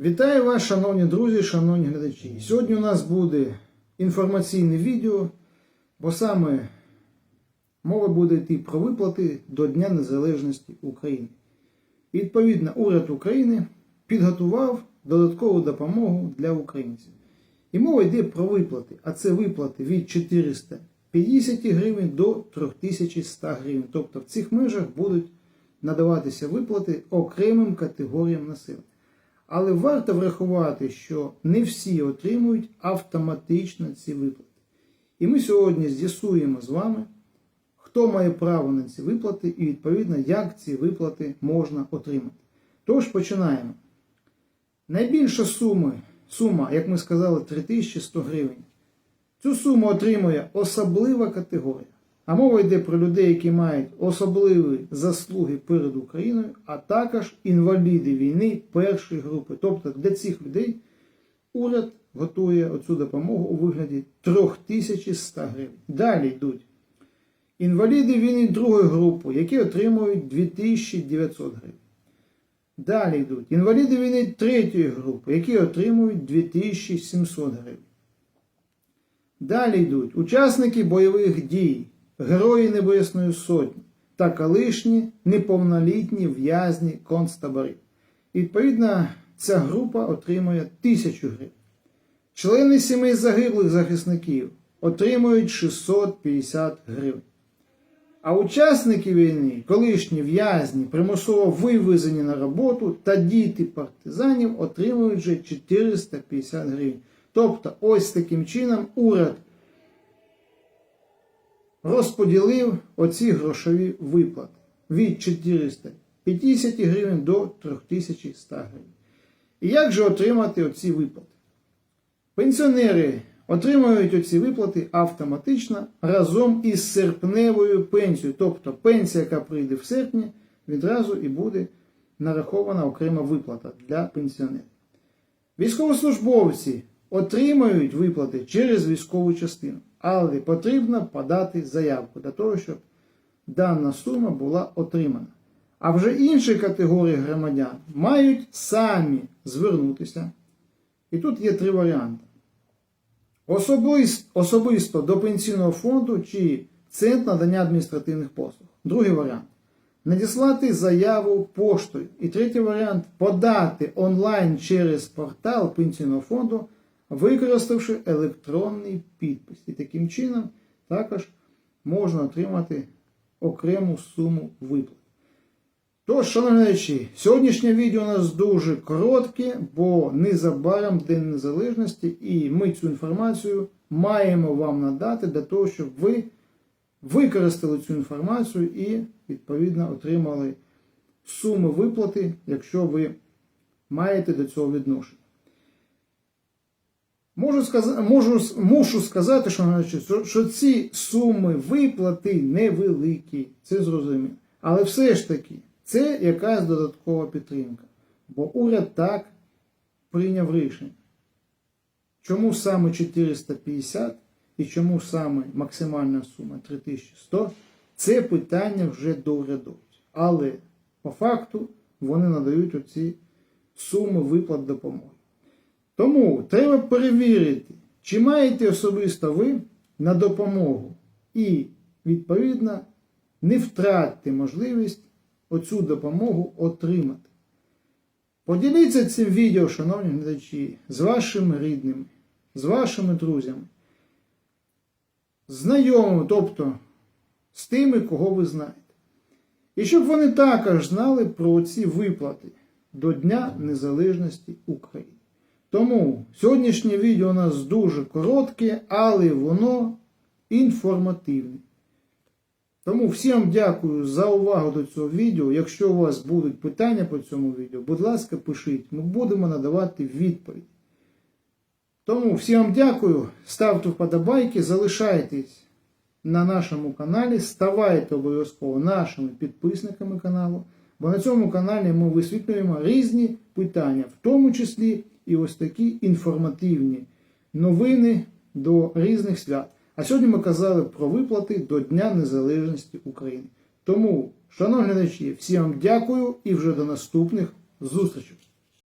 Вітаю вас, шановні друзі, шановні глядачі. Сьогодні у нас буде інформаційне відео, бо саме мова буде йти про виплати до Дня Незалежності України. Відповідно, уряд України підготував додаткову допомогу для українців. І мова йде про виплати, а це виплати від 450 гривень до 3100 гривень. Тобто в цих межах будуть надаватися виплати окремим категоріям населення. Але варто врахувати, що не всі отримують автоматично ці виплати. І ми сьогодні з'ясуємо з вами, хто має право на ці виплати і, відповідно, як ці виплати можна отримати. Тож починаємо. Найбільша сума, сума, як ми сказали, 3100 гривень. Цю суму отримує особлива категорія. А мова йде про людей, які мають особливі заслуги перед Україною, а також інваліди війни першої групи. Тобто для цих людей уряд готує оцю допомогу у вигляді 3100 гривень. Далі йдуть інваліди війни другої групи, які отримують 2900 гривень. Далі йдуть інваліди війни третьої групи, які отримують 2700 гривень. Далі йдуть учасники бойових дій, герої Небесної Сотні та колишні неповнолітні в'язні концтаборів. Відповідно, ця група отримує 1000 гривень. Члени сімей загиблих захисників отримують 650 гривень. А учасники війни, колишні в'язні, примусово вивезені на роботу та діти партизанів отримують вже 450 гривень. Тобто, ось таким чином уряд розподілив оці грошові виплати від 450 гривень до 3100 гривень. І як же отримати оці виплати? Пенсіонери отримують оці виплати автоматично разом із серпневою пенсією. Тобто пенсія, яка прийде в серпні, відразу і буде нарахована окрема виплата для пенсіонерів. Військовослужбовці отримають виплати через військову частину, але потрібно подати заявку для того, щоб дана сума була отримана. А вже інші категорії громадян мають самі звернутися. І тут є три варіанти. Особисто, особисто до пенсійного фонду чи центр надання адміністративних послуг. Другий варіант. Надіслати заяву поштою. І третій варіант подати онлайн через портал пенсійного фонду, використавши електронний підпис. І таким чином також можна отримати окрему суму виплат. Тож, шановні глядачі, сьогоднішнє відео у нас дуже коротке, бо незабаром День Незалежності, і ми цю інформацію маємо вам надати для того, щоб ви використали цю інформацію і, відповідно, отримали суми виплати, якщо ви маєте до цього відношення. Можу сказати, можу, мушу сказати, що, що, ці суми виплати невеликі, це зрозуміло. Але все ж таки, це якась додаткова підтримка. Бо уряд так прийняв рішення. Чому саме 450 і чому саме максимальна сума 3100, це питання вже до урядовців. Але по факту вони надають оці суми виплат допомоги. Тому треба перевірити, чи маєте особисто ви на допомогу і, відповідно, не втратьте можливість оцю допомогу отримати. Поділіться цим відео, шановні глядачі, з вашими рідними, з вашими друзями, знайомими, тобто з тими, кого ви знаєте. І щоб вони також знали про ці виплати до Дня Незалежності України. Тому сьогоднішнє відео у нас дуже коротке, але воно інформативне. Тому всім дякую за увагу до цього відео. Якщо у вас будуть питання по цьому відео, будь ласка, пишіть, ми будемо надавати відповідь. Тому всім дякую, ставте вподобайки, залишайтесь на нашому каналі, ставайте обов'язково нашими підписниками каналу, бо на цьому каналі ми висвітлюємо різні питання, в тому числі і ось такі інформативні новини до різних свят. А сьогодні ми казали про виплати до Дня Незалежності України. Тому, шановні глядачі, всім вам дякую і вже до наступних зустрічей.